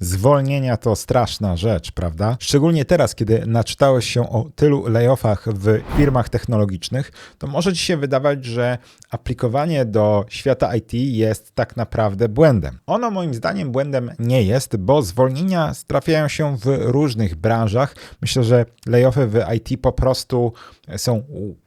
Zwolnienia to straszna rzecz, prawda? Szczególnie teraz, kiedy naczytałeś się o tylu layoffach w firmach technologicznych, to może ci się wydawać, że aplikowanie do świata IT jest tak naprawdę błędem. Ono moim zdaniem błędem nie jest, bo zwolnienia trafiają się w różnych branżach. Myślę, że layoffy w IT po prostu są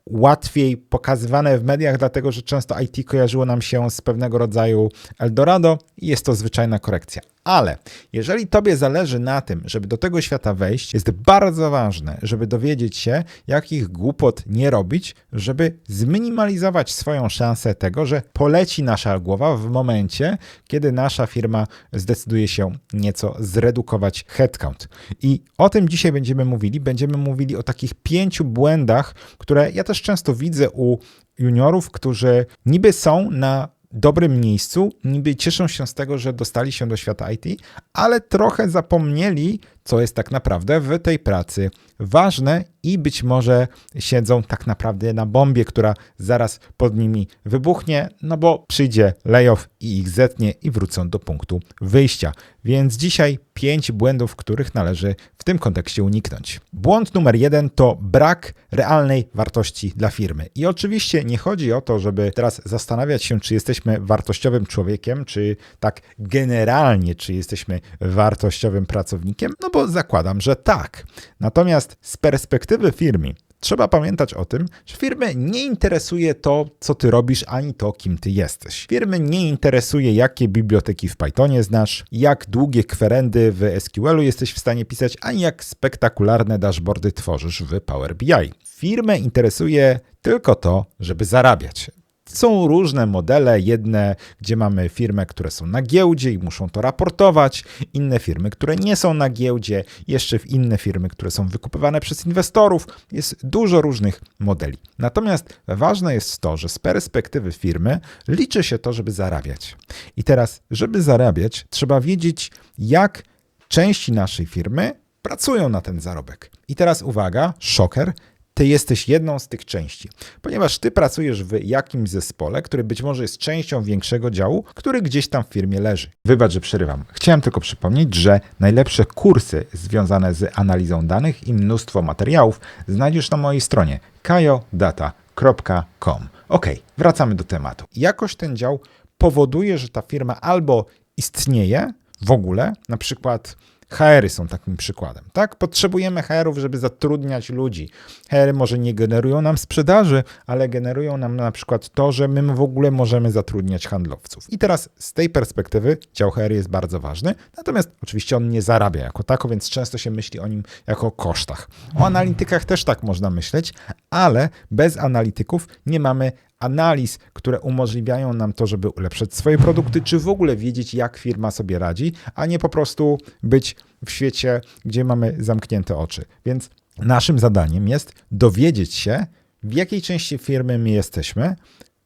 łatwiej pokazywane w mediach, dlatego że często IT kojarzyło nam się z pewnego rodzaju Eldorado i jest to zwyczajna korekcja. Ale jeżeli tobie zależy na tym, żeby do tego świata wejść, jest bardzo ważne, żeby dowiedzieć się, jakich głupot nie robić, żeby zminimalizować swoją szansę tego, że poleci nasza głowa w momencie, kiedy nasza firma zdecyduje się nieco zredukować headcount. I o tym dzisiaj będziemy mówili. Będziemy mówili o takich pięciu błędach, które ja też często widzę u juniorów, którzy niby są na dobrym miejscu, niby cieszą się z tego, że dostali się do świata IT, ale trochę zapomnieli, co jest tak naprawdę w tej pracy ważne i być może siedzą tak naprawdę na bombie, która zaraz pod nimi wybuchnie, no bo przyjdzie layoff i ich zetnie i wrócą do punktu wyjścia. Więc dzisiaj pięć błędów, których należy w tym kontekście uniknąć. Błąd numer jeden to brak realnej wartości dla firmy. I oczywiście nie chodzi o to, żeby teraz zastanawiać się, czy jesteśmy wartościowym człowiekiem, czy tak generalnie, czy jesteśmy wartościowym pracownikiem, no bo zakładam, że tak. Natomiast z perspektywy firmy trzeba pamiętać o tym, że firmy nie interesuje to, co ty robisz, ani to, kim ty jesteś. Firmy nie interesuje, jakie biblioteki w Pythonie znasz, jak długie kwerendy w SQL-u jesteś w stanie pisać, ani jak spektakularne dashboardy tworzysz w Power BI. Firmę interesuje tylko to, żeby zarabiać. Są różne modele, jedne, gdzie mamy firmy, które są na giełdzie i muszą to raportować, inne firmy, które nie są na giełdzie, jeszcze inne firmy, które są wykupywane przez inwestorów. Jest dużo różnych modeli. Natomiast ważne jest to, że z perspektywy firmy liczy się to, żeby zarabiać. I teraz, żeby zarabiać, trzeba wiedzieć, jak części naszej firmy pracują na ten zarobek. I teraz uwaga, szoker, ty jesteś jedną z tych części, ponieważ ty pracujesz w jakimś zespole, który być może jest częścią większego działu, który gdzieś tam w firmie leży. Wybacz, że przerywam. Chciałem tylko przypomnieć, że najlepsze kursy związane z analizą danych i mnóstwo materiałów znajdziesz na mojej stronie kajodata.com. Ok, wracamy do tematu. Jakoś ten dział powoduje, że ta firma albo istnieje w ogóle, na przykład HR-y są takim przykładem, tak? Potrzebujemy HR-ów, żeby zatrudniać ludzi. HR-y może nie generują nam sprzedaży, ale generują nam na przykład to, że my w ogóle możemy zatrudniać handlowców. I teraz z tej perspektywy dział HR jest bardzo ważny, natomiast oczywiście on nie zarabia jako tako, więc często się myśli o nim jako o kosztach. O analitykach też tak można myśleć, ale bez analityków nie mamy analiz, które umożliwiają nam to, żeby ulepszać swoje produkty, czy w ogóle wiedzieć, jak firma sobie radzi, a nie po prostu być w świecie, gdzie mamy zamknięte oczy. Więc naszym zadaniem jest dowiedzieć się, w jakiej części firmy my jesteśmy,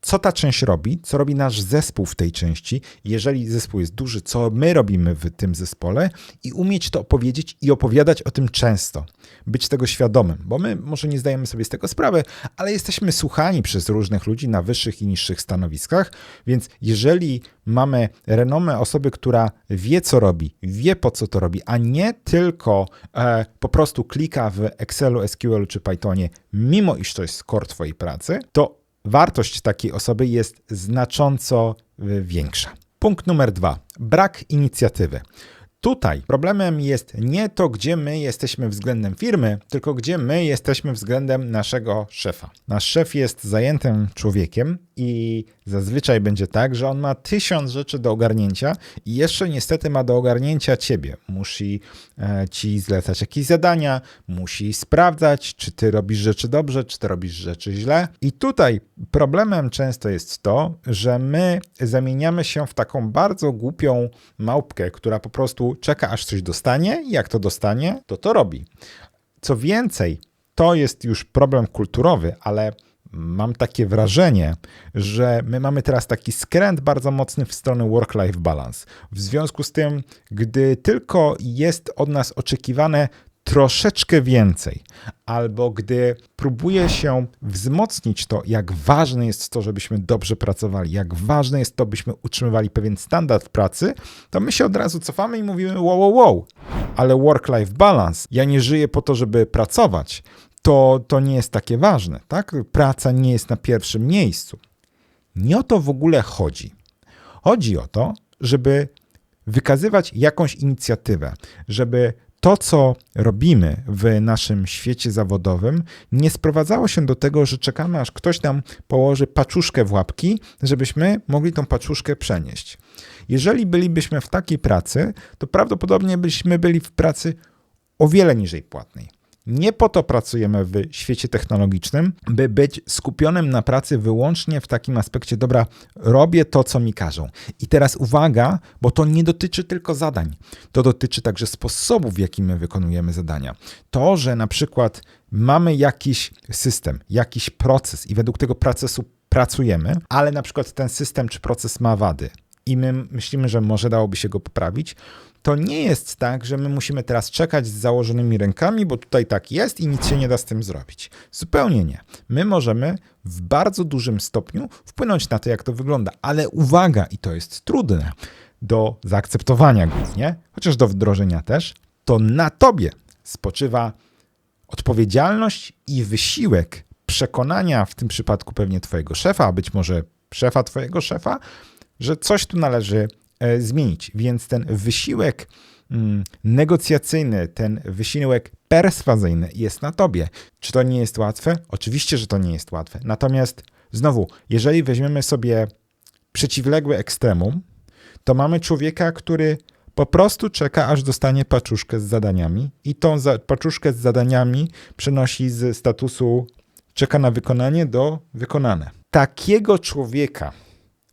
co ta część robi, co robi nasz zespół w tej części, jeżeli zespół jest duży, co my robimy w tym zespole i umieć to opowiedzieć i opowiadać o tym często. Być tego świadomym, bo my może nie zdajemy sobie z tego sprawy, ale jesteśmy słuchani przez różnych ludzi na wyższych i niższych stanowiskach, więc jeżeli mamy renomę osoby, która wie, co robi, wie, po co to robi, a nie tylko e, po prostu klika w Excelu, SQL czy Pythonie, mimo iż to jest core twojej pracy, to wartość takiej osoby jest znacząco y, większa. Punkt numer dwa. Brak inicjatywy. Tutaj problemem jest nie to, gdzie my jesteśmy względem firmy, tylko gdzie my jesteśmy względem naszego szefa. Nasz szef jest zajętym człowiekiem i zazwyczaj będzie tak, że on ma tysiąc rzeczy do ogarnięcia i jeszcze niestety ma do ogarnięcia ciebie. Musi e, ci zlecać jakieś zadania, musi sprawdzać, czy ty robisz rzeczy dobrze, czy ty robisz rzeczy źle. I tutaj problemem często jest to, że my zamieniamy się w taką bardzo głupią małpkę, która po prostu czeka, aż coś dostanie jak to dostanie, to to robi. Co więcej, to jest już problem kulturowy, ale mam takie wrażenie, że my mamy teraz taki skręt bardzo mocny w stronę work-life balance. W związku z tym, gdy tylko jest od nas oczekiwane troszeczkę więcej, albo gdy próbuję się wzmocnić to, jak ważne jest to, żebyśmy dobrze pracowali, jak ważne jest to, byśmy utrzymywali pewien standard pracy, to my się od razu cofamy i mówimy wow, wow, wow, ale work-life balance, ja nie żyję po to, żeby pracować, to, to nie jest takie ważne, tak? Praca nie jest na pierwszym miejscu. Nie o to w ogóle chodzi. Chodzi o to, żeby wykazywać jakąś inicjatywę, żeby to, co robimy w naszym świecie zawodowym, nie sprowadzało się do tego, że czekamy, aż ktoś nam położy paczuszkę w łapki, żebyśmy mogli tą paczuszkę przenieść. Jeżeli bylibyśmy w takiej pracy, to prawdopodobnie byśmy byli w pracy o wiele niżej płatnej. Nie po to pracujemy w świecie technologicznym, by być skupionym na pracy wyłącznie w takim aspekcie, dobra, robię to, co mi każą. I teraz uwaga, bo to nie dotyczy tylko zadań, to dotyczy także sposobów, w jaki my wykonujemy zadania. To, że na przykład mamy jakiś system, jakiś proces i według tego procesu pracujemy, ale na przykład ten system czy proces ma wady i my myślimy, że może dałoby się go poprawić, to nie jest tak, że my musimy teraz czekać z założonymi rękami, bo tutaj tak jest i nic się nie da z tym zrobić. Zupełnie nie. My możemy w bardzo dużym stopniu wpłynąć na to, jak to wygląda, ale uwaga, i to jest trudne do zaakceptowania głównie, chociaż do wdrożenia też, to na tobie spoczywa odpowiedzialność i wysiłek przekonania, w tym przypadku pewnie twojego szefa, a być może szefa twojego szefa, że coś tu należy zmienić. Więc ten wysiłek mm, negocjacyjny, ten wysiłek perswazyjny jest na tobie. Czy to nie jest łatwe? Oczywiście, że to nie jest łatwe. Natomiast znowu, jeżeli weźmiemy sobie przeciwległe ekstremum, to mamy człowieka, który po prostu czeka, aż dostanie paczuszkę z zadaniami i tą za paczuszkę z zadaniami przenosi z statusu czeka na wykonanie do wykonane. Takiego człowieka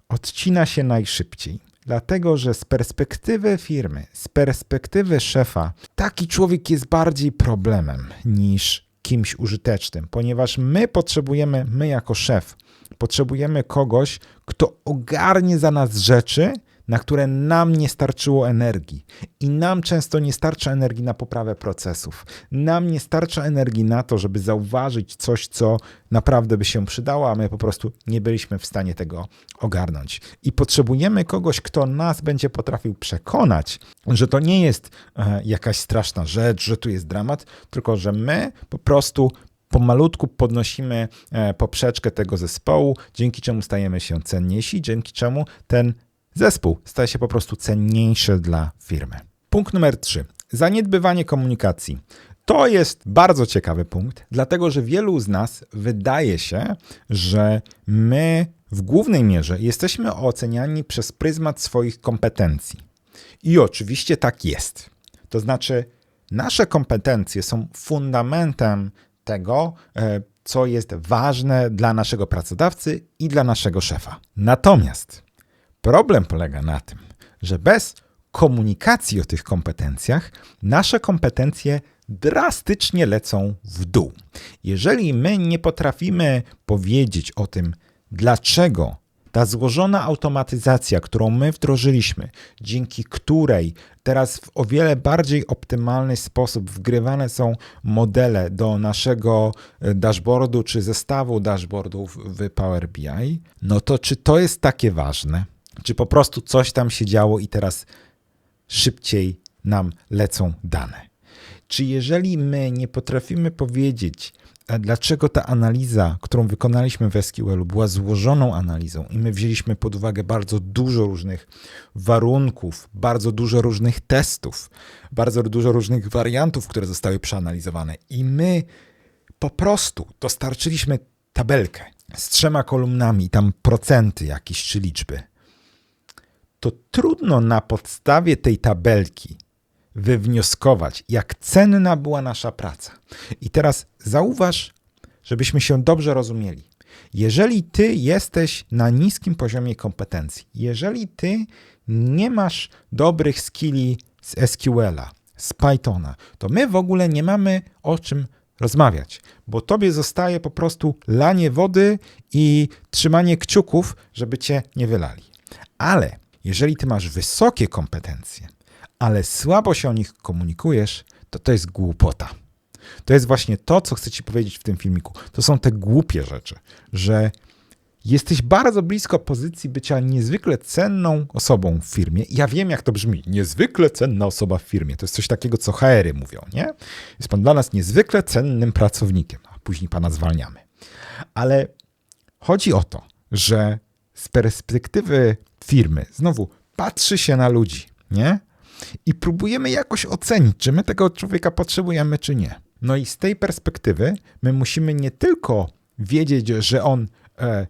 odcina się najszybciej. Dlatego, że z perspektywy firmy, z perspektywy szefa, taki człowiek jest bardziej problemem niż kimś użytecznym, ponieważ my potrzebujemy, my jako szef, potrzebujemy kogoś, kto ogarnie za nas rzeczy, na które nam nie starczyło energii. I nam często nie starcza energii na poprawę procesów. Nam nie starcza energii na to, żeby zauważyć coś, co naprawdę by się przydało, a my po prostu nie byliśmy w stanie tego ogarnąć. I potrzebujemy kogoś, kto nas będzie potrafił przekonać, że to nie jest e, jakaś straszna rzecz, że tu jest dramat, tylko że my po prostu pomalutku podnosimy e, poprzeczkę tego zespołu, dzięki czemu stajemy się cenniejsi, dzięki czemu ten Zespół staje się po prostu cenniejszy dla firmy. Punkt numer 3. Zaniedbywanie komunikacji. To jest bardzo ciekawy punkt, dlatego że wielu z nas wydaje się, że my w głównej mierze jesteśmy oceniani przez pryzmat swoich kompetencji. I oczywiście tak jest. To znaczy, nasze kompetencje są fundamentem tego, e, co jest ważne dla naszego pracodawcy i dla naszego szefa. Natomiast Problem polega na tym, że bez komunikacji o tych kompetencjach nasze kompetencje drastycznie lecą w dół. Jeżeli my nie potrafimy powiedzieć o tym, dlaczego ta złożona automatyzacja, którą my wdrożyliśmy, dzięki której teraz w o wiele bardziej optymalny sposób wgrywane są modele do naszego e, dashboardu czy zestawu dashboardów w Power BI, no to czy to jest takie ważne? Czy po prostu coś tam się działo i teraz szybciej nam lecą dane? Czy jeżeli my nie potrafimy powiedzieć, dlaczego ta analiza, którą wykonaliśmy w SQL, była złożoną analizą i my wzięliśmy pod uwagę bardzo dużo różnych warunków, bardzo dużo różnych testów, bardzo dużo różnych wariantów, które zostały przeanalizowane, i my po prostu dostarczyliśmy tabelkę z trzema kolumnami, tam procenty jakieś czy liczby to trudno na podstawie tej tabelki wywnioskować, jak cenna była nasza praca. I teraz zauważ, żebyśmy się dobrze rozumieli. Jeżeli ty jesteś na niskim poziomie kompetencji, jeżeli ty nie masz dobrych skilli z SQL-a, z Pythona, to my w ogóle nie mamy o czym rozmawiać, bo tobie zostaje po prostu lanie wody i trzymanie kciuków, żeby cię nie wylali. Ale jeżeli ty masz wysokie kompetencje, ale słabo się o nich komunikujesz, to to jest głupota. To jest właśnie to, co chcę ci powiedzieć w tym filmiku. To są te głupie rzeczy, że jesteś bardzo blisko pozycji bycia niezwykle cenną osobą w firmie. Ja wiem, jak to brzmi. Niezwykle cenna osoba w firmie. To jest coś takiego, co HR-y mówią, nie? Jest pan dla nas niezwykle cennym pracownikiem, a później pana zwalniamy. Ale chodzi o to, że z perspektywy firmy, znowu patrzy się na ludzi, nie? I próbujemy jakoś ocenić, czy my tego człowieka potrzebujemy, czy nie. No i z tej perspektywy my musimy nie tylko wiedzieć, że on e,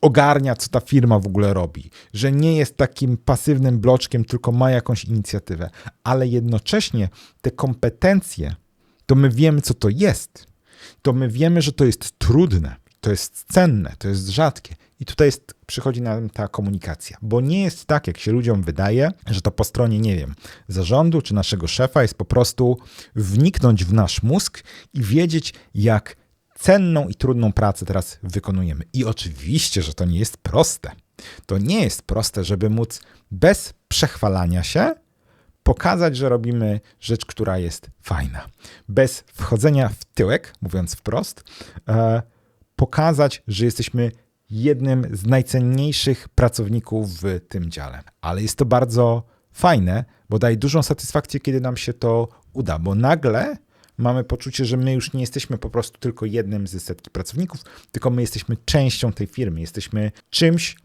ogarnia, co ta firma w ogóle robi, że nie jest takim pasywnym bloczkiem, tylko ma jakąś inicjatywę, ale jednocześnie te kompetencje, to my wiemy, co to jest. To my wiemy, że to jest trudne, to jest cenne, to jest rzadkie. I tutaj jest, przychodzi nam ta komunikacja, bo nie jest tak, jak się ludziom wydaje, że to po stronie, nie wiem, zarządu czy naszego szefa jest po prostu wniknąć w nasz mózg i wiedzieć, jak cenną i trudną pracę teraz wykonujemy. I oczywiście, że to nie jest proste. To nie jest proste, żeby móc bez przechwalania się pokazać, że robimy rzecz, która jest fajna. Bez wchodzenia w tyłek, mówiąc wprost, e, pokazać, że jesteśmy jednym z najcenniejszych pracowników w tym dziale. Ale jest to bardzo fajne, bo daje dużą satysfakcję, kiedy nam się to uda, bo nagle mamy poczucie, że my już nie jesteśmy po prostu tylko jednym ze setki pracowników, tylko my jesteśmy częścią tej firmy, jesteśmy czymś,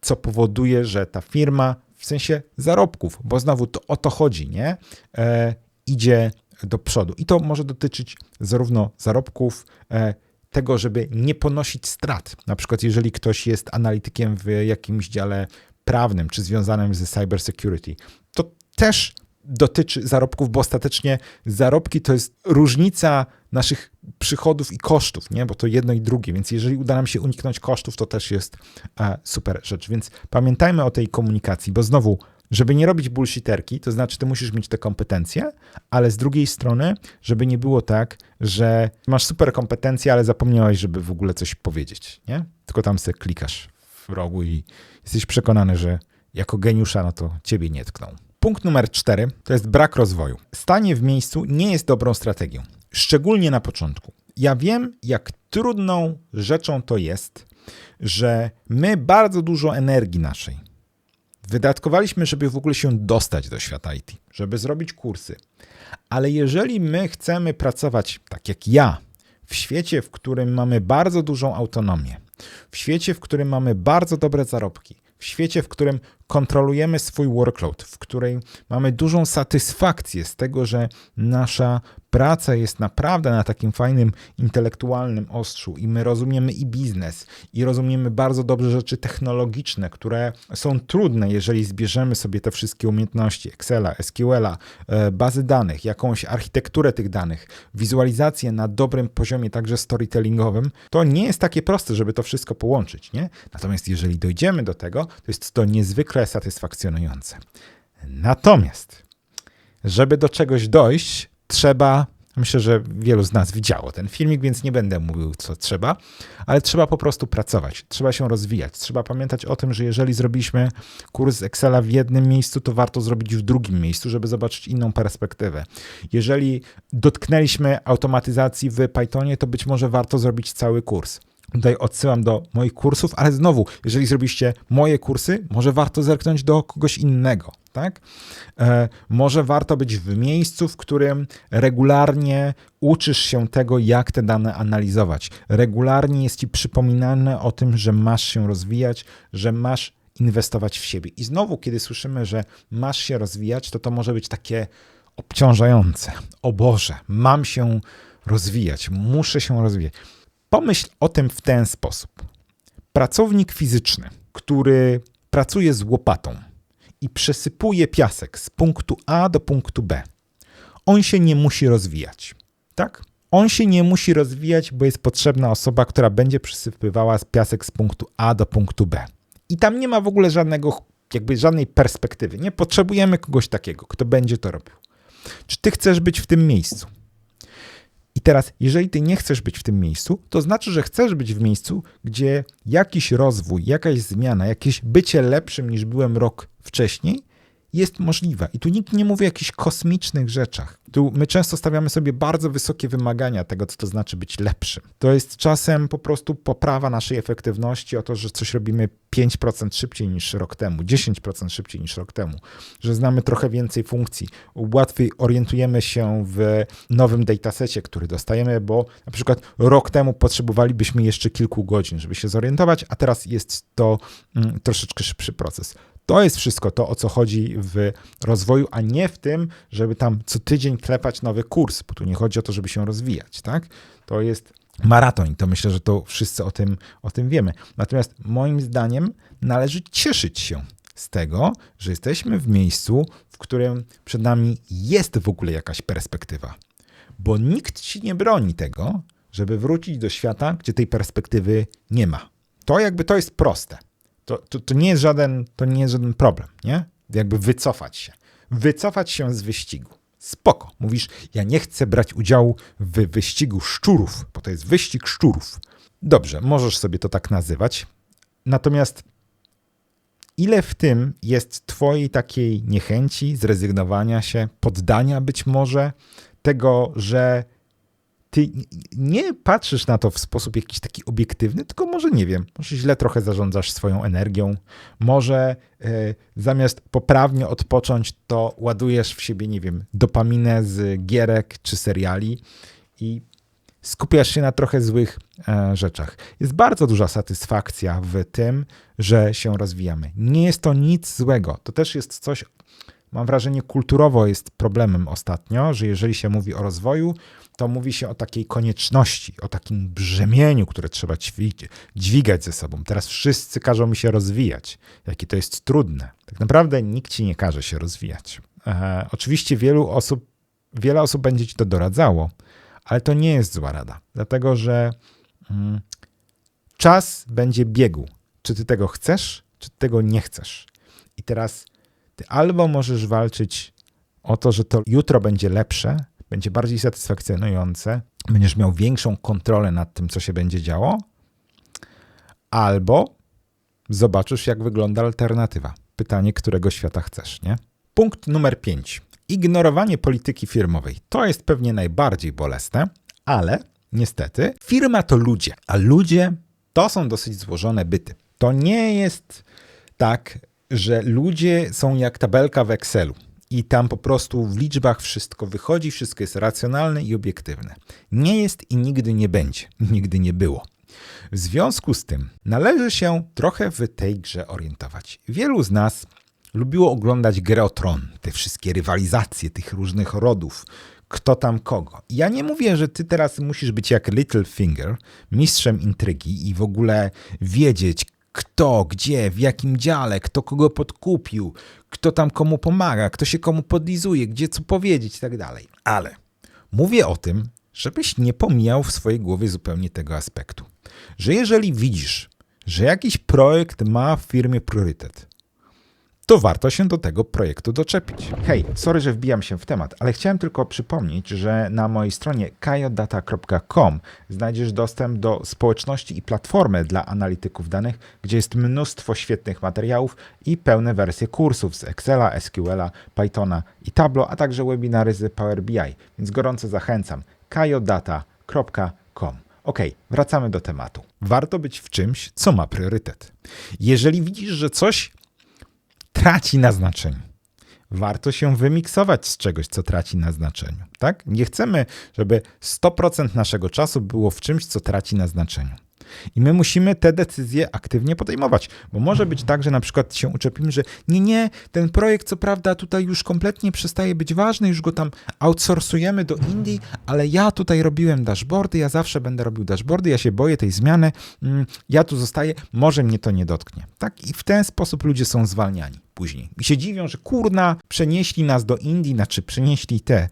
co powoduje, że ta firma w sensie zarobków, bo znowu to o to chodzi, nie? E, idzie do przodu. I to może dotyczyć zarówno zarobków, e, tego, żeby nie ponosić strat. Na przykład, jeżeli ktoś jest analitykiem w jakimś dziale prawnym czy związanym ze cybersecurity, to też dotyczy zarobków, bo ostatecznie zarobki to jest różnica naszych przychodów i kosztów, nie? bo to jedno i drugie, więc jeżeli uda nam się uniknąć kosztów, to też jest e, super rzecz. Więc pamiętajmy o tej komunikacji, bo znowu żeby nie robić bullshiterki, to znaczy ty musisz mieć te kompetencje, ale z drugiej strony, żeby nie było tak, że masz super kompetencje, ale zapomniałeś, żeby w ogóle coś powiedzieć, nie? Tylko tam sobie klikasz w rogu i jesteś przekonany, że jako geniusza, no to ciebie nie tkną. Punkt numer cztery to jest brak rozwoju. Stanie w miejscu nie jest dobrą strategią, szczególnie na początku. Ja wiem, jak trudną rzeczą to jest, że my bardzo dużo energii naszej, wydatkowaliśmy, żeby w ogóle się dostać do świata IT, żeby zrobić kursy. Ale jeżeli my chcemy pracować tak jak ja, w świecie, w którym mamy bardzo dużą autonomię, w świecie, w którym mamy bardzo dobre zarobki, w świecie, w którym kontrolujemy swój workload, w której mamy dużą satysfakcję z tego, że nasza praca jest naprawdę na takim fajnym intelektualnym ostrzu i my rozumiemy i biznes, i rozumiemy bardzo dobrze rzeczy technologiczne, które są trudne, jeżeli zbierzemy sobie te wszystkie umiejętności Excela, SQL-a, e, bazy danych, jakąś architekturę tych danych, wizualizację na dobrym poziomie, także storytellingowym, to nie jest takie proste, żeby to wszystko połączyć, nie? Natomiast jeżeli dojdziemy do tego, to jest to niezwykle satysfakcjonujące. Natomiast, żeby do czegoś dojść, trzeba. Myślę, że wielu z nas widziało ten filmik, więc nie będę mówił, co trzeba, ale trzeba po prostu pracować, trzeba się rozwijać. Trzeba pamiętać o tym, że jeżeli zrobiliśmy kurs Excela w jednym miejscu, to warto zrobić w drugim miejscu, żeby zobaczyć inną perspektywę. Jeżeli dotknęliśmy automatyzacji w Pythonie, to być może warto zrobić cały kurs. Tutaj odsyłam do moich kursów, ale znowu, jeżeli zrobiliście moje kursy, może warto zerknąć do kogoś innego, tak? E, może warto być w miejscu, w którym regularnie uczysz się tego, jak te dane analizować. Regularnie jest ci przypominane o tym, że masz się rozwijać, że masz inwestować w siebie. I znowu, kiedy słyszymy, że masz się rozwijać, to to może być takie obciążające. O Boże, mam się rozwijać, muszę się rozwijać. Pomyśl o tym w ten sposób. Pracownik fizyczny, który pracuje z łopatą i przesypuje piasek z punktu A do punktu B, on się nie musi rozwijać. Tak? On się nie musi rozwijać, bo jest potrzebna osoba, która będzie przesypywała piasek z punktu A do punktu B. I tam nie ma w ogóle żadnego, jakby żadnej perspektywy. Nie potrzebujemy kogoś takiego, kto będzie to robił. Czy ty chcesz być w tym miejscu? Teraz, jeżeli ty nie chcesz być w tym miejscu, to znaczy, że chcesz być w miejscu, gdzie jakiś rozwój, jakaś zmiana, jakieś bycie lepszym niż byłem rok wcześniej jest możliwe. I tu nikt nie mówi o jakichś kosmicznych rzeczach. Tu my często stawiamy sobie bardzo wysokie wymagania tego, co to znaczy być lepszym. To jest czasem po prostu poprawa naszej efektywności o to, że coś robimy 5% szybciej niż rok temu, 10% szybciej niż rok temu, że znamy trochę więcej funkcji, łatwiej orientujemy się w nowym datasecie, który dostajemy, bo na przykład rok temu potrzebowalibyśmy jeszcze kilku godzin, żeby się zorientować, a teraz jest to mm, troszeczkę szybszy proces. To jest wszystko to, o co chodzi w rozwoju, a nie w tym, żeby tam co tydzień klepać nowy kurs, bo tu nie chodzi o to, żeby się rozwijać, tak? To jest maraton. To myślę, że to wszyscy o tym, o tym wiemy. Natomiast moim zdaniem należy cieszyć się z tego, że jesteśmy w miejscu, w którym przed nami jest w ogóle jakaś perspektywa. Bo nikt ci nie broni tego, żeby wrócić do świata, gdzie tej perspektywy nie ma. To jakby to jest proste. To, to, to, nie jest żaden, to nie jest żaden problem, nie? Jakby wycofać się. Wycofać się z wyścigu. Spoko. Mówisz, ja nie chcę brać udziału w wyścigu szczurów, bo to jest wyścig szczurów. Dobrze, możesz sobie to tak nazywać. Natomiast ile w tym jest twojej takiej niechęci, zrezygnowania się, poddania być może, tego, że ty nie patrzysz na to w sposób jakiś taki obiektywny, tylko może nie wiem, może źle trochę zarządzasz swoją energią, może y, zamiast poprawnie odpocząć, to ładujesz w siebie, nie wiem, dopaminę z gierek czy seriali i skupiasz się na trochę złych e, rzeczach. Jest bardzo duża satysfakcja w tym, że się rozwijamy. Nie jest to nic złego. To też jest coś, mam wrażenie, kulturowo jest problemem ostatnio, że jeżeli się mówi o rozwoju, to mówi się o takiej konieczności, o takim brzemieniu, które trzeba dźwigać ze sobą. Teraz wszyscy każą mi się rozwijać. Jakie to jest trudne. Tak naprawdę nikt ci nie każe się rozwijać. E, oczywiście wielu osób, wiele osób będzie ci to doradzało, ale to nie jest zła rada, dlatego że mm, czas będzie biegł. Czy ty tego chcesz, czy ty tego nie chcesz. I teraz ty albo możesz walczyć o to, że to jutro będzie lepsze, będzie bardziej satysfakcjonujące, będziesz miał większą kontrolę nad tym, co się będzie działo, albo zobaczysz, jak wygląda alternatywa. Pytanie, którego świata chcesz, nie? Punkt numer 5. Ignorowanie polityki firmowej. To jest pewnie najbardziej bolesne, ale niestety firma to ludzie, a ludzie to są dosyć złożone byty. To nie jest tak, że ludzie są jak tabelka w Excelu i tam po prostu w liczbach wszystko wychodzi, wszystko jest racjonalne i obiektywne. Nie jest i nigdy nie będzie, nigdy nie było. W związku z tym należy się trochę w tej grze orientować. Wielu z nas lubiło oglądać grę o tron, te wszystkie rywalizacje tych różnych rodów, kto tam kogo. Ja nie mówię, że ty teraz musisz być jak Littlefinger, mistrzem intrygi i w ogóle wiedzieć, kto, gdzie, w jakim dziale, kto kogo podkupił, kto tam komu pomaga, kto się komu podlizuje, gdzie co powiedzieć i tak dalej. Ale mówię o tym, żebyś nie pomijał w swojej głowie zupełnie tego aspektu. Że jeżeli widzisz, że jakiś projekt ma w firmie priorytet, to warto się do tego projektu doczepić. Hej, sorry, że wbijam się w temat, ale chciałem tylko przypomnieć, że na mojej stronie kajodata.com znajdziesz dostęp do społeczności i platformy dla analityków danych, gdzie jest mnóstwo świetnych materiałów i pełne wersje kursów z Excela, SQL, Pythona i Tableau, a także webinary z Power BI, więc gorąco zachęcam kajodata.com. Ok, wracamy do tematu. Warto być w czymś, co ma priorytet. Jeżeli widzisz, że coś traci na znaczeniu. Warto się wymiksować z czegoś, co traci na znaczeniu. Tak? Nie chcemy, żeby 100% naszego czasu było w czymś, co traci na znaczeniu. I my musimy te decyzje aktywnie podejmować, bo może być tak, że na przykład się uczepimy, że nie, nie, ten projekt co prawda tutaj już kompletnie przestaje być ważny, już go tam outsourcujemy do Indii, ale ja tutaj robiłem dashboardy, ja zawsze będę robił dashboardy, ja się boję tej zmiany, mm, ja tu zostaję, może mnie to nie dotknie. Tak? I w ten sposób ludzie są zwalniani później. I się dziwią, że kurna, przenieśli nas do Indii, znaczy przenieśli te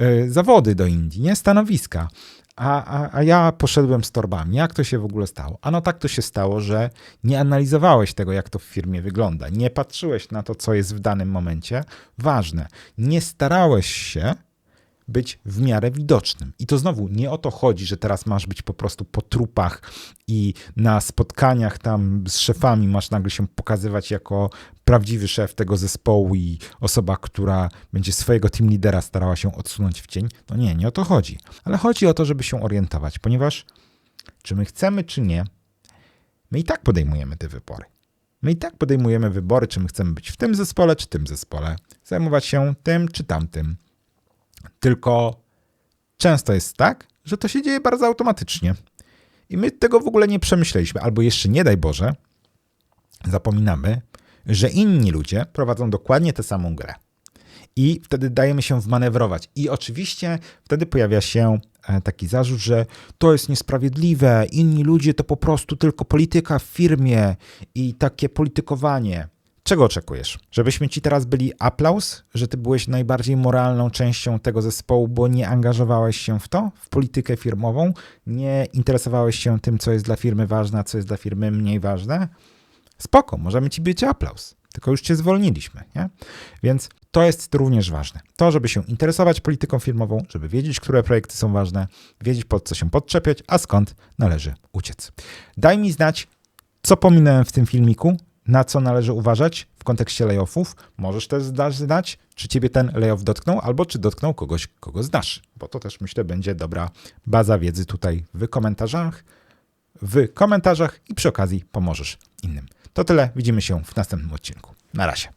y, zawody do Indii, nie? Stanowiska a, a, a ja poszedłem z torbami. Jak to się w ogóle stało? Ano tak to się stało, że nie analizowałeś tego, jak to w firmie wygląda. Nie patrzyłeś na to, co jest w danym momencie ważne. Nie starałeś się być w miarę widocznym. I to znowu nie o to chodzi, że teraz masz być po prostu po trupach i na spotkaniach tam z szefami masz nagle się pokazywać jako prawdziwy szef tego zespołu i osoba, która będzie swojego team lidera starała się odsunąć w cień. No nie, nie o to chodzi. Ale chodzi o to, żeby się orientować, ponieważ czy my chcemy, czy nie, my i tak podejmujemy te wybory. My i tak podejmujemy wybory, czy my chcemy być w tym zespole, czy tym zespole, zajmować się tym, czy tamtym. Tylko często jest tak, że to się dzieje bardzo automatycznie. I my tego w ogóle nie przemyśleliśmy, albo jeszcze nie daj Boże, zapominamy, że inni ludzie prowadzą dokładnie tę samą grę. I wtedy dajemy się wmanewrować. I oczywiście wtedy pojawia się e, taki zarzut, że to jest niesprawiedliwe, inni ludzie to po prostu tylko polityka w firmie i takie politykowanie. Czego oczekujesz? Żebyśmy ci teraz byli aplauz, że ty byłeś najbardziej moralną częścią tego zespołu, bo nie angażowałeś się w to, w politykę firmową, nie interesowałeś się tym, co jest dla firmy ważne, a co jest dla firmy mniej ważne? Spoko, możemy ci być aplauz, tylko już cię zwolniliśmy, nie? Więc to jest również ważne. To, żeby się interesować polityką firmową, żeby wiedzieć, które projekty są ważne, wiedzieć pod co się podczepiać, a skąd należy uciec. Daj mi znać, co pominąłem w tym filmiku, na co należy uważać w kontekście layoffów. Możesz też znać, czy ciebie ten layoff dotknął, albo czy dotknął kogoś, kogo znasz, bo to też myślę będzie dobra baza wiedzy tutaj w komentarzach, w komentarzach i przy okazji pomożesz innym. To tyle, widzimy się w następnym odcinku. Na razie.